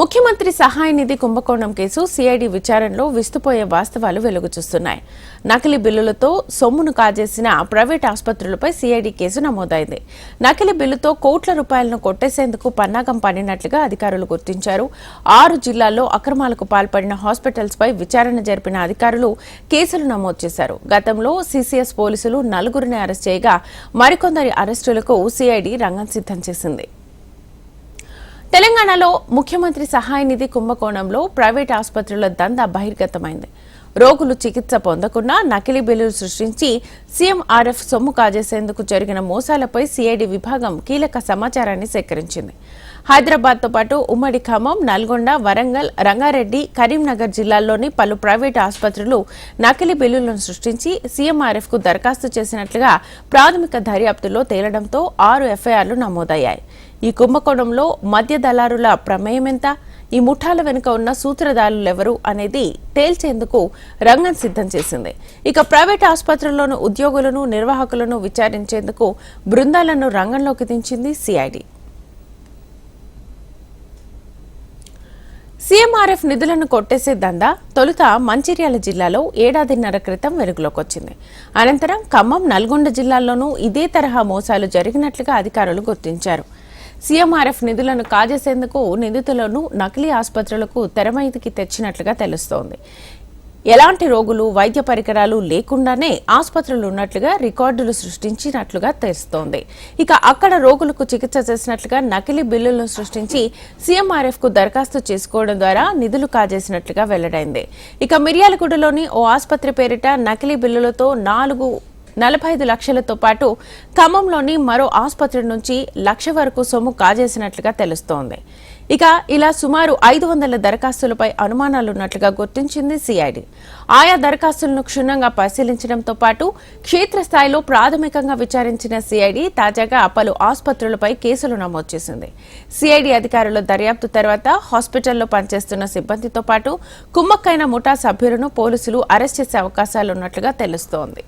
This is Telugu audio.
ముఖ్యమంత్రి సహాయ నిధి కుంభకోణం కేసు సిఐడి విచారణలో విస్తుపోయే వాస్తవాలు వెలుగు చూస్తున్నాయి. నకిలీ బిల్లులతో సొమ్మును కాజేసిన ప్రైవేట్ ఆసుపత్రులపై సిఐడి కేసు నమోదైంది. నకిలీ బిల్లుతో కోట్ల రూపాయలను కొట్టేసేందుకు పన్నాగం పడినట్లుగా అధికారులు గుర్తించారు. ఆరు జిల్లాల్లో అక్రమాలకు పాల్పడిన హాస్పిటల్స్పై విచారణ జరిపిన అధికారులు కేసులు నమోదు చేశారు. గతంలో సీసీఎస్ పోలీసులు నలుగురిని అరెస్ట్ చేయగా మరికొందరి అరెస్టులకు సిఐడి రంగం సిద్ధం చేసింది. తెలంగాణలో ముఖ్యమంత్రి సహాయ నిధి కుంభకోణంలో ప్రైవేట్ ఆసుపత్రుల దందా బహిర్గతమైంది. రోగులు చికిత్స పొందకుండా నకిలీ బిల్లులు సృష్టించి సీఎంఆర్ఎఫ్ సొమ్ము కాజేసేందుకు జరిగిన మోసాలపై సిఐడి విభాగం కీలక సమాచారాన్ని సేకరించింది. హైదరాబాద్తో పాటు ఉమ్మడి ఖమ్మం నల్గొండ వరంగల్ రంగారెడ్డి కరీంనగర్ జిల్లాల్లోని పలు ప్రైవేటు ఆసుపత్రులు నకిలీ బిల్లులను సృష్టించి సీఎంఆర్ఎఫ్కు దరఖాస్తు చేసినట్లుగా ప్రాథమిక దర్యాప్తులో తేలడంతో ఆరు ఎఫ్ఐఆర్లు నమోదయ్యాయి. ఈ కుంభకోణంలో మద్య దళారుల ప్రమేయం ఎంత? ఈ ముఠాల వెనుక ఉన్న సూత్రధారులెవరు అనేది తేల్చేందుకు రంగం సిద్ధం చేసింది. ఇక ప్రైవేట్ ఆసుపత్రుల్లోని ఉద్యోగులను నిర్వాహకులను విచారించేందుకు బృందాలను రంగంలోకి దించింది సిఐడి. సీఎంఆర్ఎఫ్ నిధులను కొట్టేసే దందా తొలుత మంచిర్యాల జిల్లాలో ఏడాదిన్నర క్రితం వెలుగులోకొచ్చింది. అనంతరం ఖమ్మం నల్గొండ జిల్లాల్లోనూ ఇదే తరహా మోసాలు జరిగినట్లుగా అధికారులు గుర్తించారు. సీఎంఆర్ఎఫ్ నిధులను కాజేసేందుకు నిందితులను నకిలీ ఆసుపత్రులకు తెరమైదికి తెచ్చినట్లుగా తెలుస్తోంది. ఎలాంటి రోగులు వైద్య పరికరాలు లేకుండానే ఆసుపత్రులు ఉన్నట్లుగా రికార్డులు సృష్టించినట్లుగా తెలుస్తోంది. ఇక అక్కడ రోగులకు చికిత్స చేసినట్లుగా నకిలీ బిల్లులను సృష్టించి సీఎంఆర్ఎఫ్కు దరఖాస్తు చేసుకోవడం ద్వారా నిధులు కాజేసినట్లుగా వెల్లడైంది. ఇక మిర్యాలగూడలోని ఓ ఆసుపత్రి పేరిట నకిలీ బిల్లులతో నాలుగు నలభై ఐదు లక్షలతో పాటు ఖమ్మంలోని మరో ఆసుపత్రి నుంచి లక్ష వరకు సొమ్ము కాజేసినట్లుగా తెలుస్తోంది. ఇక ఇలా సుమారు ఐదు వందల దరఖాస్తులపై అనుమానాలున్నట్లుగా గుర్తించింది సిఐడి. ఆయా దరఖాస్తులను క్షుణ్ణంగా పరిశీలించడంతో పాటు క్షేత్రస్థాయిలో ప్రాథమికంగా విచారించిన సిఐడి తాజాగా పలు ఆసుపత్రులపై కేసులు నమోదు చేసింది. సిఐడి అధికారుల దర్యాప్తు తర్వాత హాస్పిటల్లో పనిచేస్తున్న సిబ్బందితో పాటు కుమ్మక్కైన ముఠా సభ్యులను పోలీసులు అరెస్ట్ చేసే అవకాశాలున్నట్లుగా తెలుస్తోంది.